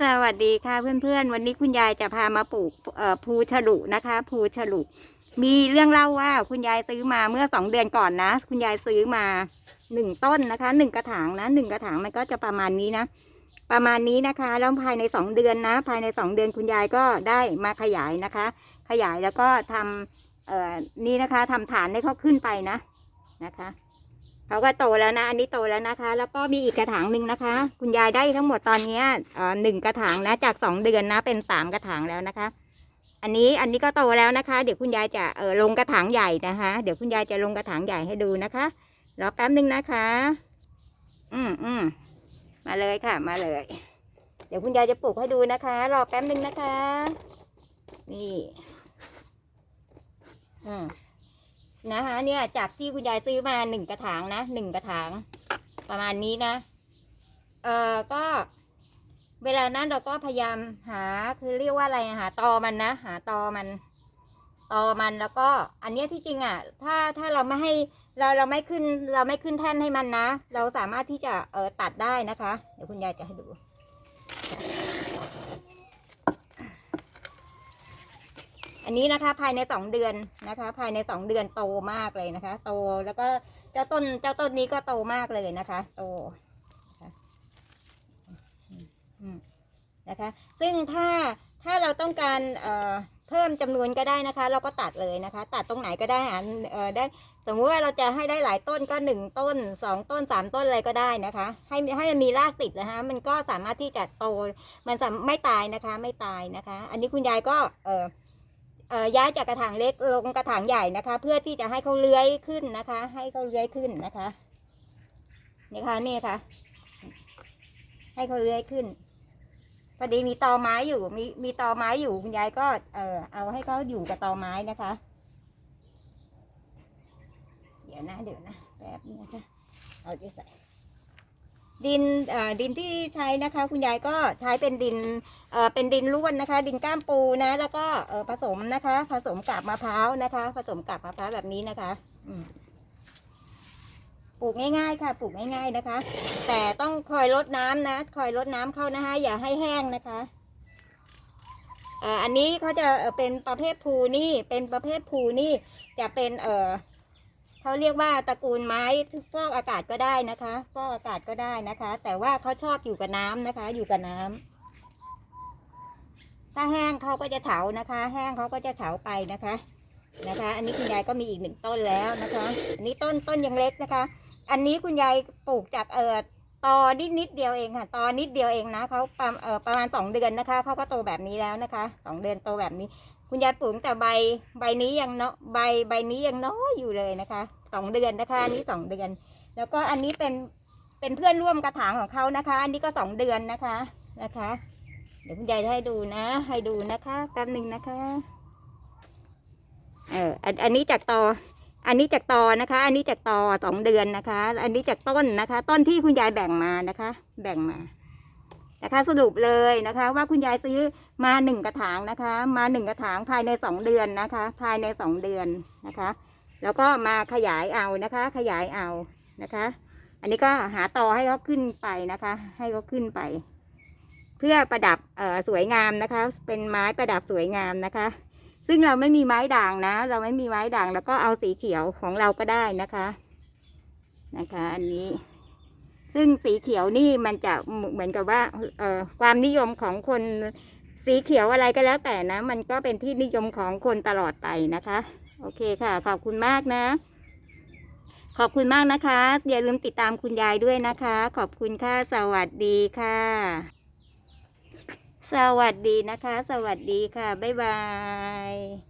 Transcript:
สวัสดีค่ะเพื่อนๆ วันนี้คุณยายจะพามาปลูกภูฉลุนะคะภูฉลุมีเรื่องเล่าว่าคุณยายซื้อมาเมื่อสองเดือนก่อนนะ คุณยายซื้อมาหนึ่งต้นนะคะหนึ่งกระถางนะหนึ่งกระถางมันก็จะประมาณนี้นะ ประมาณนี้นะคะแล้วภายในสองเดือนนะ ภายในสองเดือนคุณยายก็ได้มาขยายนะคะ ขยายแล้วก็ทำนี่นะคะทำฐานให้เขาขึ้นไปนะนะคะ เขาก็โตแล้วนะ อันนี้โตแล้วนะคะ แล้วก็มีอีกกระถางหนึ่งนะคะ คุณยายได้ทั้งหมดตอนนี้เอ่อหนึ่งกระถางนะจากสองเดือนนะเป็นสามกระถางแล้วนะคะ อันนี้อันนี้ก็โตแล้วนะคะ เดี๋ยวคุณยายจะเออลงกระถางใหญ่นะคะ เดี๋ยวคุณยายจะลงกระถางใหญ่ให้ดูนะคะรอแป๊บนึงนะคะ อืมอืมมาเลยค่ะ มาเลย เดี๋ยวคุณยายจะปลูกให้ดูนะคะรอแป๊บนึงนะคะ นี่ อืม นะคะ เนี่ยจากที่คุณยายซื้อมาหนึ่งกระถางนะหนึ่งกระถาง ประมาณนี้นะ เอ่อก็เวลานั้นเราก็พยายามหาคือเรียกว่าอะไรหาตอมันนะหาตอมันตอมันแล้วก็อันเนี้ยที่จริงอะ ถ้าถ้าเราไม่ให้เราเราไม่ขึ้นเราไม่ขึ้นแท่นให้มันนะ เราสามารถที่จะเออตัดได้นะคะ เดี๋ยวคุณยายจะให้ดู อันนี้นะคะภายในสองเดือนนะคะ ภายในสองเดือนโตมากเลยนะคะ โตแล้วก็เจ้าต้นเจ้าต้นนี้ก็โตมากเลยนะคะ โตนะคะ ซึ่งถ้าถ้าเราต้องการเอ่อเพิ่มจำนวนก็ได้นะคะ เราก็ตัดเลยนะคะ ตัดตรงไหนก็ได้หาเออได้สมมุติว่าเราจะให้ได้หลายต้นก็หนึ่งต้นสองต้นสามต้นอะไรก็ได้นะคะ ให้ให้มันมีรากติดนะคะมันก็สามารถที่จะโตมันจะไม่ตายนะคะ ไม่ตายนะคะ อันนี้คุณยายก็เออ ย้ายจากกระถางเล็กลงกระถางใหญ่นะคะ เพื่อที่จะให้เขาเลื้อยขึ้นนะคะ ให้เขาเลื้อยขึ้นนะคะนี่ค่ะนี่ค่ะ ให้เขาเลื้อยขึ้นพอดีมีตอไม้อยู่ มีมีตอไม้อยู่คุณยายก็เออเอาให้เขาอยู่กับตอไม้นะคะ เดี๋ยวนะเดี๋ยวนะแป๊บนึงนะคะเอาจะใส่ ดินดินที่ใช้นะคะ คุณยายก็ใช้เป็นดินเป็นดินร่วนนะคะ ดินก้ามปูนะ แล้วก็ผสมนะคะ ผสมกาบมะพร้าวนะคะ ผสมกาบมะพร้าวแบบนี้นะคะปลูกง่ายๆ ค่ะปลูกง่าย ๆนะคะ แต่ต้องคอยลดน้ำนะ คอยลดน้ำเข้านะคะ อย่าให้แห้งนะคะอันนี้เขาจะเอ่อเป็นประเภทภูนี่เป็นประเภทภูนี่จะเป็นเอ่อ เขาเรียกว่าตระกูลไม้ฟอกอากาศก็ได้นะคะฟอกอากาศก็ได้นะคะ แต่ว่าเขาชอบอยู่กับน้ำนะคะ อยู่กับน้ำถ้าแห้งเขาก็จะเฉานะคะ แห้งเขาก็จะเฉาไปนะคะนะคะ อันนี้คุณยายก็มีอีกหนึ่งต้นแล้วนะคะ อันนี้ต้นต้นยังเล็กนะคะ อันนี้คุณยายปลูกจากเอ่อตอนิดนิดเดียวเองค่ะ ตอนิดเดียวเองนะเขาประเอ่อประมาณสองเดือนนะคะเขาก็โตแบบนี้แล้วนะคะสองเดือนโตแบบนี้ คุณยายปลูกตั้งแต่ใบใบนี้ยังเนาะใบใบนี้ยังน้อยอยู่เลยนะคะสองเดือนนะคะอันนี้สองเดือน แล้วก็อันนี้เป็นเป็นเพื่อนร่วมกระถางของเขานะคะ อันนี้ก็สองเดือนนะคะนะคะ เดี๋ยวคุณยายจะให้ดูนะ ให้ดูนะคะแป๊บหนึ่งนะคะเอออันอันนี้จากตออันนี้จากตอนะคะ อันนี้จากตอสองเดือนนะคะ อันนี้จากต้นนะคะ ต้นที่คุณยายแบ่งมานะคะ แบ่งมา นะคะสรุปเลยนะคะ ว่าคุณยายซื้อมาหนึ่งกระถางนะคะ มาหนึ่งกระถางภายในสองเดือนนะคะ ภายในสองเดือนนะคะ แล้วก็มาขยายเอานะคะ ขยายเอานะคะ อันนี้ก็หาต่อให้เขาขึ้นไปนะคะ ให้เขาขึ้นไป เพื่อประดับเอ่อสวยงามนะคะ เป็นไม้ประดับสวยงามนะคะ ซึ่งเราไม่มีไม้ด่างนะ เราไม่มีไม้ด่างแล้วก็เอาสีเขียวของเราก็ได้นะคะ นะคะ อันนี้ ซึ่งสีเขียวนี่มันจะเหมือนกับว่าเอ่อความนิยมของคนสีเขียวอะไรก็แล้วแต่นะ มันก็เป็นที่นิยมของคนตลอดไปนะคะ โอเคค่ะ ขอบคุณมากนะ ขอบคุณมากนะคะ อย่าลืมติดตามคุณยายด้วยนะคะ ขอบคุณค่ะ สวัสดีค่ะ สวัสดีนะคะ สวัสดีค่ะ บ๊ายบาย